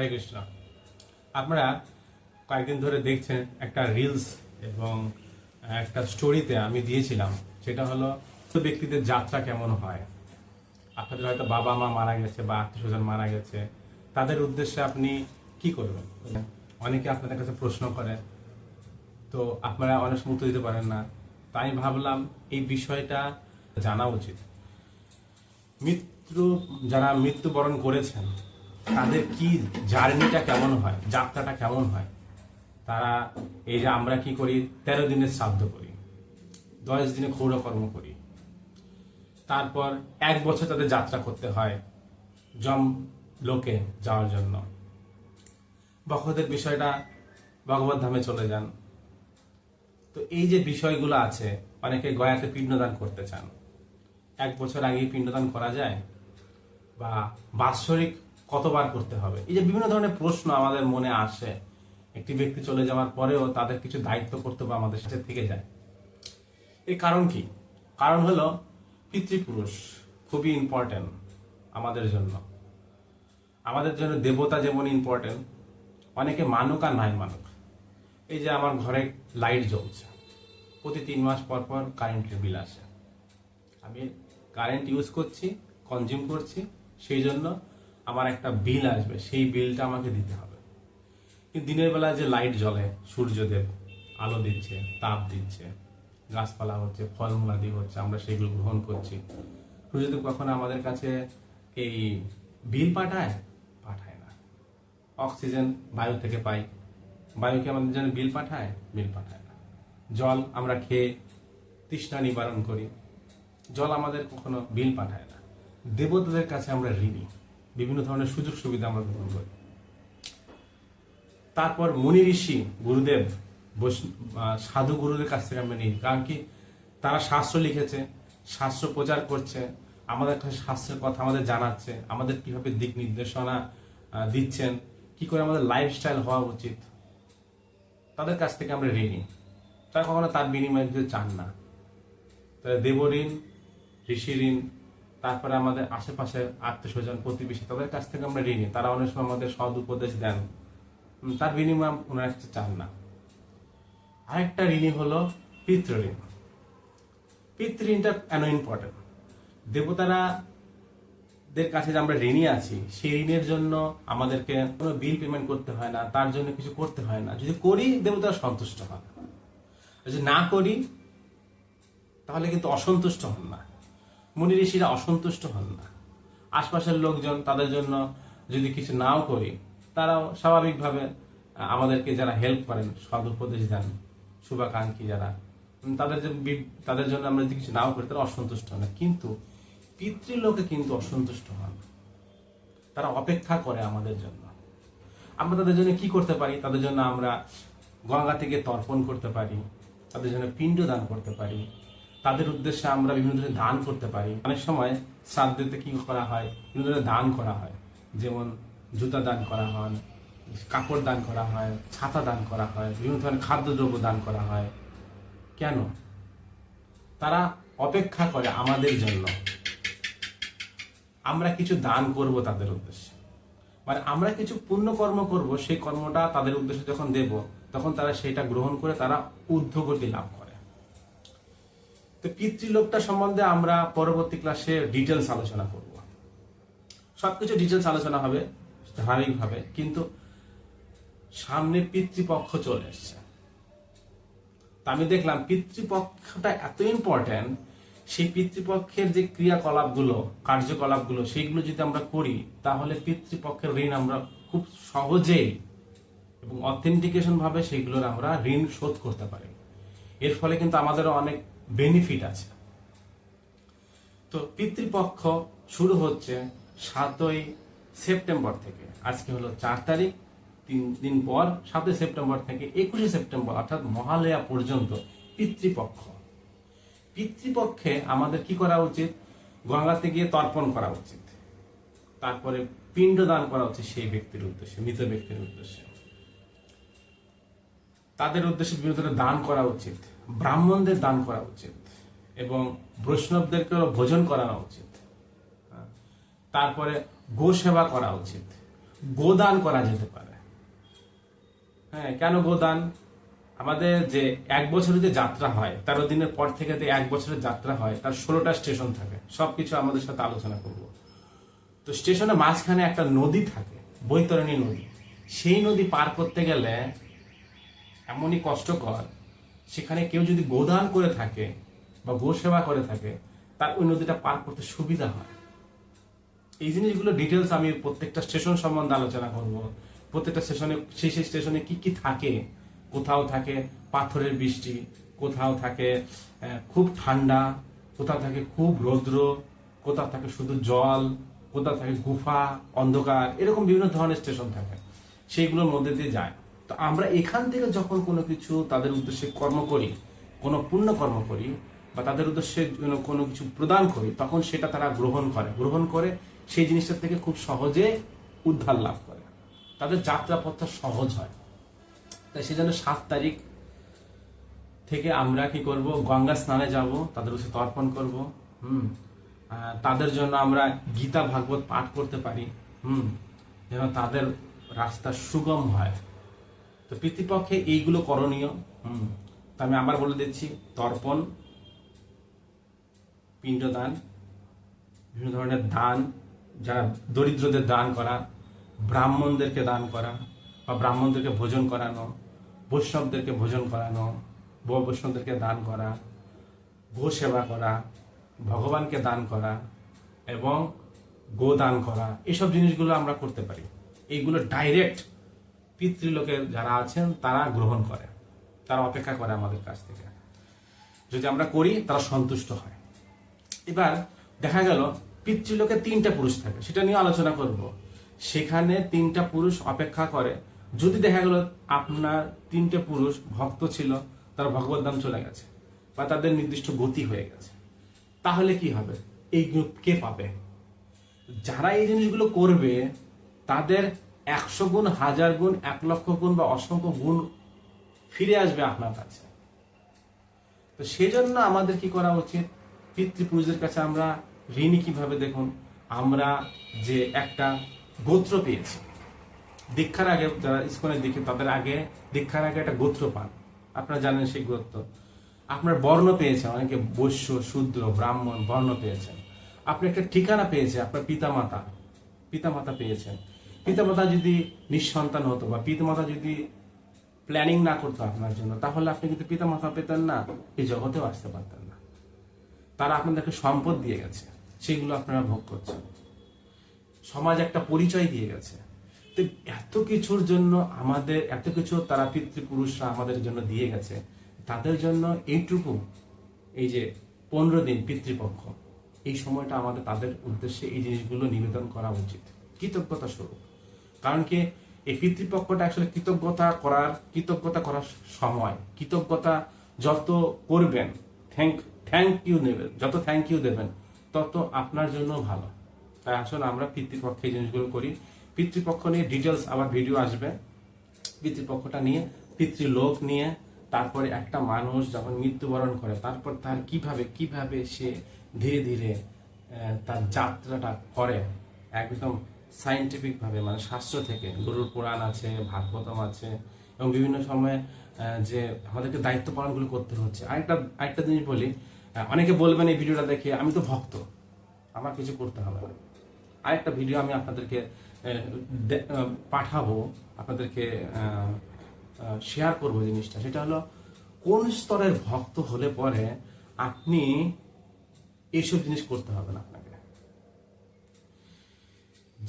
হরে কৃষ্ণ। আপনারা কয়েকদিন ধরে দেখছেন একটা রিলস এবং একটা স্টোরিতে আমি দিয়েছিলাম, সেটা হলো ব্যক্তিদের যাত্রা কেমন হয়। আপনাদের হয়তো বাবা মা মারা গেছে বা আত্মীয় স্বজন মারা গেছে, তাদের উদ্দেশ্যে আপনি কি করবেন? অনেকে আপনাদের কাছে প্রশ্ন করে তো আপনারা অনেক সময় উত্তর দিতে পারেন না। তাই ভাবলাম এই বিষয়টা জানা উচিত। মৃত্যু, যারা মৃত্যুবরণ করেছেন তাদের কি জার্নিটা কেমন হয়, যাত্রাটা কেমন হয়, তারা এই যে আমরা কি করি, তেরো দিনের শ্রাদ্ধ করি, দশ দিনে ক্ষৌরকর্ম করি, তারপর এক বছর তাদের যাত্রা করতে হয় জম লোকে যাওয়ার জন্য। ভক্তদের বিষয়টা ভগবত ধামে চলে যান। তো এই যে বিষয়গুলো আছে, অনেকে গয়াতে পিণ্ডদান করতে চান। এক বছর আগেই পিণ্ডদান করা যায় বা বাৎসরিক কতবার করতে হবে? এই যে বিভিন্ন ধরনের প্রশ্ন আমাদের মনে আসে। একটি ব্যক্তি চলে যাওয়ার পরেও তাদের কিছু দায়িত্ব কর্তব্য আমাদের সাথে থেকে যায়। এর কারণ কি? কারণ হলো পিতৃপুরুষ খুবই ইম্পর্টেন্ট আমাদের জন্য। আমাদের জন্য দেবতা যেমন ইম্পর্টেন্ট অনেকে মানুক আর নাই মানুক। এই যে আমার ঘরে লাইট জ্বলছে। প্রতি তিন মাস পর পর কারেন্টের বিল আসে। আমি কারেন্ট ইউজ করছি কনজিউম করছি, সেই জন্য আমার একটা বিল আসবে, সেই বিলটা আমাকে দিতে হবে। দিনের বেলা যে লাইট জ্বলে, সূর্যদেব আলো দিচ্ছে, তাপ দিচ্ছে, গাছপালা হচ্ছে ফলমূলাদি হচ্ছে, আমরা সেগুলো গ্রহণ করছি। সূর্যদেব কখনো আমাদের কাছে এই বিল পাঠায়? পাঠায় না। অক্সিজেন বায়ু থেকে পাই। বায়ুকে আমাদের জন্য বিল পাঠায়? বিল পাঠায় না। জল আমরা খেয়ে তৃষ্ণা নিবারণ করি। জল আমাদের কখনো বিল পাঠায় না। দেবতাদের কাছে আমরা ঋণী। বিভিন্ন ধরনের সুযোগ সুবিধা আমরা গ্রহণ করি। তারপর মুনি ঋষি গুরুদেব সাধু গুরুদের কাছ থেকে আমরা নিই। কারণ কি? তারা শাস্ত্র লিখেছে, শাস্ত্র প্রচার করছে, আমাদের কাছে শাস্ত্রের কথা আমাদের জানাচ্ছে, আমাদের কীভাবে দিক নির্দেশনা দিচ্ছেন, কি করে আমাদের লাইফস্টাইল হওয়া উচিত, তাদের কাছ থেকে আমরা ঋণী। তারা কখনো তার বিনিময়ে কিছু চান না। তাহলে দেব ঋণ ঋষি ঋণ তারপরে আমাদের আশেপাশে আত্মীয় স্বজন প্রতিবেশী, তাদের কাছ থেকে আমরা ঋণী। তারা অনেক সময় আমাদের সদ উপদেশ দেন। তার বিনিময়ে ওনারা কিছু চান না। আরেকটা ঋণী হলো পিতৃঋণ পিতৃঋণটা কেন ইম্পর্টেন্ট দেবতারা দের কাছে যে আমরা ঋণী আছি, সেই ঋণের জন্য আমাদেরকে কোনো বিল পেমেন্ট করতে হয় না, তার জন্য কিছু করতে হয় না। যদি করি, দেবতারা সন্তুষ্ট হন। যদি না করি, তাহলে কিন্তু অসন্তুষ্ট হন না। মুনি ঋষিরা অসন্তুষ্ট হন না। আশপাশের লোকজন তাদের জন্য যদি কিছু নাও করি, তারাও স্বাভাবিকভাবে আমাদেরকে যারা হেল্প করেন সদ উপদেশ দেন, শুভাকাঙ্ক্ষী যারা তাদের তাদের জন্য আমরা যদি কিছু নাও করি, তারা অসন্তুষ্ট হন না। কিন্তু পিতৃলোকে কিন্তু অসন্তুষ্ট হন তারা অপেক্ষা করে আমাদের জন্য। আমরা তাদের জন্য কি করতে পারি? তাদের জন্য আমরা গঙ্গা থেকে তর্পণ করতে পারি। তাদের জন্য পিণ্ড দান করতে পারি। তাদের উদ্দেশ্যে আমরা বিভিন্ন ধরনের দান করতে পারি। অনেক সময় শ্রাদ্ধতে কি করা হয়? বিভিন্ন ধরনের দান করা হয়। যেমন জুতা দান করা হয়, কাপড় দান করা হয়, ছাতা দান করা হয়, বিভিন্ন ধরনের খাদ্যদ্রব্য দান করা হয়। কেন? তারা অপেক্ষা করে আমাদের জন্য। আমরা কিছু দান করব তাদের উদ্দেশ্যে। মানে আমরা কিছু পুণ্য কর্ম করব, সেই কর্মটা তাদের উদ্দেশ্যে যখন দেব, তখন তারা সেটা গ্রহণ করে তারা ঊর্ধ্বগতি লাভ করে। তো পিতৃলোকটা সম্বন্ধে আমরা পরবর্তী ক্লাসে ডিটেলস আলোচনা করব। সবকিছু ডিটেলস আলোচনা হবে, ধারাবাহিকভাবে, কিন্তু সামনে পিতৃপক্ষ চলে এসছে। তা আমি দেখলাম পিতৃপক্ষটা এত ইম্পর্ট্যান্ট সেই পিতৃপক্ষের যে ক্রিয়াকলাপগুলো, কার্যকলাপগুলো, সেইগুলো যদি আমরা করি, তাহলে পিতৃপক্ষের ঋণ আমরা খুব সহজেই এবং অথেন্টিকেশন ভাবে সেইগুলোর আমরা ঋণ শোধ করতে পারি। এর ফলে কিন্তু আমাদেরও অনেক বেনিফিট আছে। তো পিতৃপক্ষ শুরু হচ্ছে সাতই সেপ্টেম্বর থেকে। আজকে হলো চার তারিখ, তিন দিন পর সাতই সেপ্টেম্বর থেকে একুশে সেপ্টেম্বর, অর্থাৎ মহালয়া পর্যন্ত পিতৃপক্ষ। পিতৃপক্ষে আমাদের কি করা উচিত? গঙ্গাতে গিয়ে তর্পণ করা উচিত। তারপরে পিণ্ড দান করা উচিত সেই ব্যক্তির উদ্দেশ্যে, মৃত ব্যক্তির উদ্দেশ্যে। তাদের উদ্দেশ্যে বিভিন্ন দান করা উচিত। ব্রাহ্মণদের দান করা উচিত এবং বৈষ্ণবদেরকেও ভোজন করানো উচিত। তারপরে গো সেবা করা উচিত। গোদান করা যেতে পারে। হ্যাঁ কেন গোদান? আমাদের যে এক বছরের যে যাত্রা হয়, তেরো দিনের পর থেকে যে এক বছরের যাত্রা হয়, তার ষোলোটা স্টেশন থাকে। সবকিছু আমাদের সাথে আলোচনা করব। তো স্টেশনের মাঝখানে একটা নদী থাকে, বৈতরণী নদী। সেই নদী পার করতে গেলে এমনই কষ্টকর সেখানে কেউ যদি গোদান করে থাকে বা গো সেবা করে থাকে, তার ওই নদীটা পার করতে সুবিধা হয়। এই জিনিসগুলো ডিটেলস আমি প্রত্যেকটা স্টেশন সম্বন্ধে আলোচনা করব। প্রত্যেকটা স্টেশনে সেই সেই স্টেশনে কি কি থাকে, কোথাও থাকে পাথরের বৃষ্টি, কোথাও থাকে খুব ঠান্ডা, কোথাও থাকে খুব রৌদ্র, কোথাও থাকে শুধু জল, কোথাও থাকে গুফা, অন্ধকার, এরকম বিভিন্ন ধরনের স্টেশন থাকে। সেইগুলোর মধ্যে দিয়ে যায়। তো আমরা এখান থেকে যখন কোনো কিছু তাদের উদ্দেশ্যে কর্ম করি, কোনো পুণ্য কর্ম করি বা তাদের উদ্দেশ্যে কোনো কিছু প্রদান করি, তখন সেটা তারা গ্রহণ করে। গ্রহণ করে সেই জিনিসটা থেকে খুব সহজে উদ্ধার লাভ করে। তাদের যাত্রাপথটা সহজ হয়। তাই সেজন্য সাত তারিখ থেকে আমরা কি করব? গঙ্গা স্নানে যাব, তাদের উদ্দেশ্যে তর্পণ করব, হুম। তাদের জন্য আমরা গীতা ভাগবত পাঠ করতে পারি, হুম। যেন তাদের রাস্তা সুগম হয়। তো পিতৃপক্ষে এইগুলো করণীয়। হুম। তো আমি আবার বলে দিচ্ছি, তর্পণ, পিণ্ডদান, বিভিন্ন ধরনের দান, যারা দরিদ্রদের দান করা, ব্রাহ্মণদেরকে দান করা, বা ব্রাহ্মণদেরকে ভোজন করানো, বৈষ্ণবদেরকে ভোজন করানো, বৌ বৈষ্ণবদেরকে দান করা, গো সেবা করা, ভগবানকে দান করা, এবং গো দান করা, এসব জিনিসগুলো আমরা করতে পারি। এইগুলো ডাইরেক্ট পিতৃলোকের যারা আছেন, তারা গ্রহণ করে। তারা অপেক্ষা করে আমাদের কাছ থেকে। যদি আমরা করি, তারা সন্তুষ্ট হয়। এবার দেখা গেল, পিতৃলোকে তিনটা পুরুষ থাকে। সেটা নিয়ে আলোচনা করব। সেখানে তিনটা পুরুষ অপেক্ষা করে। যদি দেখা গেল আপনার তিনটে পুরুষ ভক্ত ছিল, তারা ভগবত ধাম চলে গেছে বা তাদের নির্দিষ্ট গতি হয়ে গেছে, তাহলে কি হবে? এই গ্রুপ কে পাবে? যারা এই জিনিসগুলো করবে, তাদের একশো গুণ, হাজার গুণ, এক লক্ষ গুণ বা অসংখ্য গুণ ফিরে আসবে আপনার কাছে। তো সেই জন্য আমাদের কি করা উচিত? পিতৃপুরুষদের কাছে আমরা ঋণী কীভাবে দেখুন? আমরা যে একটা গোত্র পেয়েছি। দীক্ষার আগে যারা ইস্কনের দিকে, তাদের আগে দীক্ষার আগে একটা গোত্র পান। আপনারা জানেন সেই গোত্র। আপনার বর্ণ পেয়েছেন, অনেকে বৈশ্য, শূদ্র, ব্রাহ্মণ বর্ণ পেয়েছেন। আপনি একটা ঠিকানা পেয়েছে আপনার পিতামাতা পিতামাতা পেয়েছেন। পিতামাতা যদি নিঃসন্তান হতো বা পিতামাতা যদি প্ল্যানিং না করতো আপনার জন্য, তাহলে আপনি কিন্তু পিতামাতা পেতেন না, এই জগতেও আসতে পারতেন না। তারা আপনাদেরকে সম্পদ দিয়ে গেছে, সেগুলো আপনারা ভোগ করছেন। সমাজ একটা পরিচয় দিয়ে গেছে। তো এত কিছুর জন্য আমাদের, এত কিছু তারা পিতৃপুরুষরা আমাদের জন্য দিয়ে গেছে, তাদের জন্য এইটুকু, এই যে পনেরো দিন পিতৃপক্ষ, এই সময়টা আমাদের, তাদের উদ্দেশ্যে এই জিনিসগুলো নিবেদন করা উচিত। কৃতজ্ঞতা স্বরূপ। কারণ কি? এই পিতৃপক্ষটা আসলে কৃতজ্ঞতা করার কৃতজ্ঞতা করার সময়, কৃতজ্ঞতা যত করবেন থ্যাংক থ্যাংক ইউ নেবেন, যত থ্যাংক ইউ দেবেন, তত আপনার জন্য ভালো। তাই আসলে আমরা পিতৃপক্ষে এই জিনিসগুলো করি। পিতৃপক্ষ নিয়ে ডিটেলস আবার ভিডিও আসবে। পিতৃপক্ষটা নিয়ে, পিতৃলোক নিয়ে, তারপরে একটা মানুষ যখন মৃত্যুবরণ করে, তারপর তার কীভাবে কীভাবে সে ধীরে ধীরে তার যাত্রাটা করে, একদম সাইন্টিফিক ভাবে মানে শাস্ত্র থেকে, গরুর পুরাণ আছে, ভাগবতম আছে, এবং বিভিন্ন সময়ে যে আমাদেরকে দায়িত্ব পালনগুলো করতে হচ্ছে। আরেকটা আরেকটা জিনিস বলি অনেকে বলবেন এই ভিডিওটা দেখে, আমি তো ভক্ত, আমার কিছু করতে হবে না। আরেকটা ভিডিও আমি আপনাদেরকে পাঠাবো, আপনাদেরকে শেয়ার করব জিনিসটা। সেটা হলো, কোন স্তরের ভক্ত হলে পরে আপনি এইসব জিনিস করতে হবে না।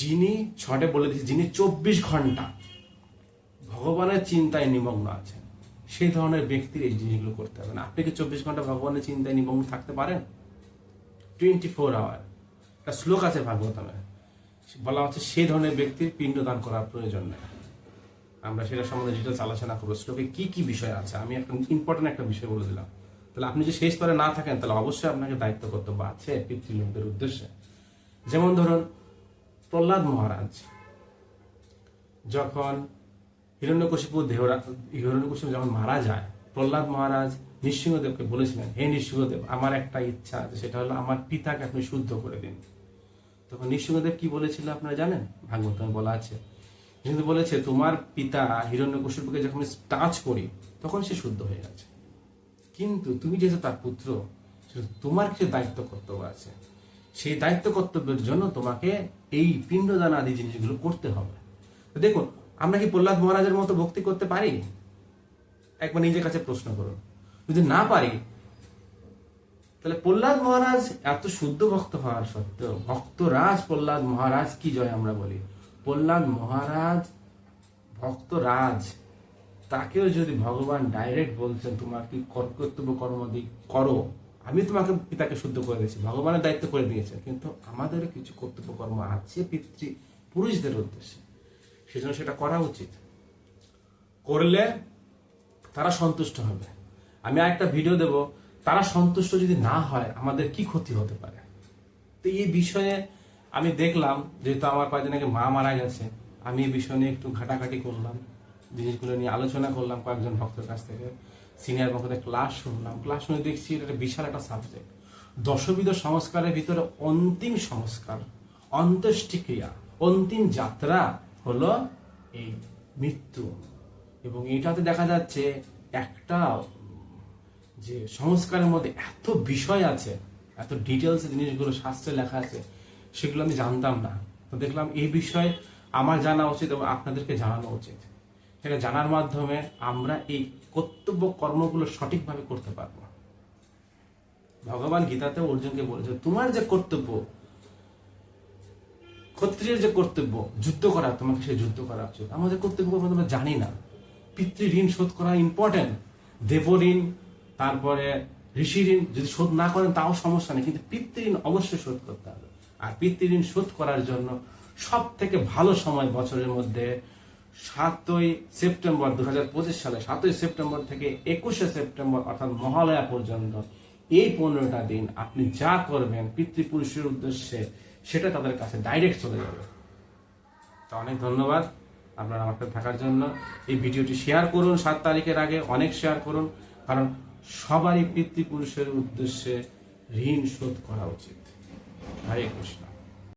যিনি, ছটে বলে দিয়েছে, যিনি চব্বিশ ঘণ্টা ভগবানের চিন্তায় নিমগ্ন আছেন, সেই ধরনের ব্যক্তির এই জিনিসগুলো করতে হবে না। আপনি কি চব্বিশ ঘণ্টা ভগবানের চিন্তায় নিমগ্ন থাকতে পারেন? টোয়েন্টি ফোর আওয়ার একটা শ্লোক আছে ভাগবতমে, বলা হচ্ছে, সেই ধরনের ব্যক্তির পিণ্ডদান করার প্রয়োজন নেই। আমরা সেটা সম্বন্ধে ডিটেলস আলোচনা করব। শ্লোকে কি কি বিষয় আছে? আমি একটা ইম্পর্টেন্ট একটা বিষয় বলে দিলাম। তাহলে আপনি যে সেই স্তরে না থাকেন, তাহলে অবশ্যই আপনাকে দায়িত্ব কর্তব্য আছে পিতৃলোকদের উদ্দেশ্যে। যেমন ধরুন প্রহ্লাদ মহারাজ, যখন হিরণ্যকশিপু দেহরা হিরণ্যকশিপু যখন মারা যায়, প্রহ্লাদ মহারাজ নৃসিংহদেবকে বলেছিলেন, হে নৃসিংহদেব, আমার একটা ইচ্ছা আছে, সেটা হলো আমার পিতাকে আপনি শুদ্ধ করে দিন। তখন নৃসিংহদেব কি বলেছিল আপনারা জানেন? ভাগবতমে বলা আছে। কিন্তু বলেছে, তোমার পিতা হিরণ্যকশিপুকে যখন টাচ করি, তখন সে শুদ্ধ হয়ে গেছে কিন্তু তুমি যেহেতু তার পুত্র তোমার কিছু দায়িত্ব কর্তব্য আছে। সেই দায়িত্ব কর্তব্যের জন্য তোমাকে এই পিণ্ডদান আদি জিনিসগুলো করতে হবে। দেখুন, আমরা কি প্রহ্লাদ মহারাজের মতো ভক্তি করতে পারি? একবার নিজের কাছে প্রশ্ন করুন। যদি না পারি, তাহলে প্রহ্লাদ মহারাজ এত শুদ্ধ ভক্ত হওয়ার সত্ত্বেও, ভক্তরাজ প্রহ্লাদ মহারাজ কি জয় আমরা বলি? প্রহ্লাদ মহারাজ ভক্তরাজ, তাকেও যদি ভগবান ডাইরেক্ট বলছেন, তোমার কি কর- কর্তব্য কর্ম করো। আমি তোমাকে পিতাকে শুদ্ধ করে দিয়েছি, ভগবানের দায়িত্ব করে দিয়েছে, কিন্তু আমাদেরও কিছু কর্তব্য কর্ম আছে পিতৃ পুরুষদের উদ্দেশ্যে। সেজন্য সেটা করা উচিত। করলে তারা সন্তুষ্ট হবে। আমি আরেকটা ভিডিও দেব। তারা সন্তুষ্ট যদি না হয়, আমাদের কি ক্ষতি হতে পারে? তো এই বিষয়ে আমি দেখলাম, যেহেতু আমার কয়েকদিন আগে মা মারা গেছে, আমি এই বিষয় নিয়ে একটু ঘাটাঘাটি করলাম, জিনিসগুলো নিয়ে আলোচনা করলাম কয়েকজন ভক্তের কাছ থেকে। সিনিয়র ভক্তদের ক্লাস শুনলাম ক্লাস শুনে দেখছি এটা বিশাল একটা সাবজেক্ট দশবিধ সংস্কারের ভিতরে অন্তিম সংস্কার, অন্ত্যেষ্টিক্রিয়া, অন্তিম যাত্রা হলো এই মৃত্যু। এবং এটাতে দেখা যাচ্ছে একটা, যে সংস্কারের মধ্যে এত বিষয় আছে, এত ডিটেলস জিনিসগুলো শাস্ত্রে লেখা আছে, সেগুলো আমি জানতাম না। তো দেখলাম এই বিষয়ে আমার জানা উচিত এবং আপনাদেরকে জানানো উচিত। সেটা জানার মাধ্যমে আমরা এই কর্তব্য কর্মগুলো সঠিকভাবে করতে পারব ভগবান গীতাতে অর্জুনকে বলেছে, তোমার যে কর্তব্য, ক্ষত্রিয়ের যে কর্তব্য, যুদ্ধ করা, তোমাকে সে যুদ্ধ করা উচিত আমাদের কর্তব্য আমরা জানি না। পিতৃ ঋণ শোধ করা ইম্পর্টেন্ট দেব ঋণ তারপরে ঋষি ঋণ যদি শোধ না করেন, তাও সমস্যা নেই। কিন্তু পিতৃ ঋণ অবশ্যই শোধ করতে হবে। আর পিতৃ ঋণ শোধ করার জন্য সব থেকে ভালো সময় বছরের মধ্যে সাতই সেপ্টেম্বর দু হাজার পঁচিশ সালে, সাতই সেপ্টেম্বর থেকে একুশে সেপ্টেম্বর অর্থাৎ মহালয়া পর্যন্ত এই পনেরোটা দিন আপনি যা করবেন পিতৃপুরুষের উদ্দেশ্যে, সেটা তাদের কাছে ডাইরেক্ট চলে যাবে। তো অনেক ধন্যবাদ আপনারা আমার থাকার জন্য। এই ভিডিওটি শেয়ার করুন সাত তারিখের আগে, অনেক শেয়ার করুন, কারণ সবারই পিতৃপুরুষের উদ্দেশ্যে ঋণ শোধ করা উচিত। হরে কৃষ্ণ।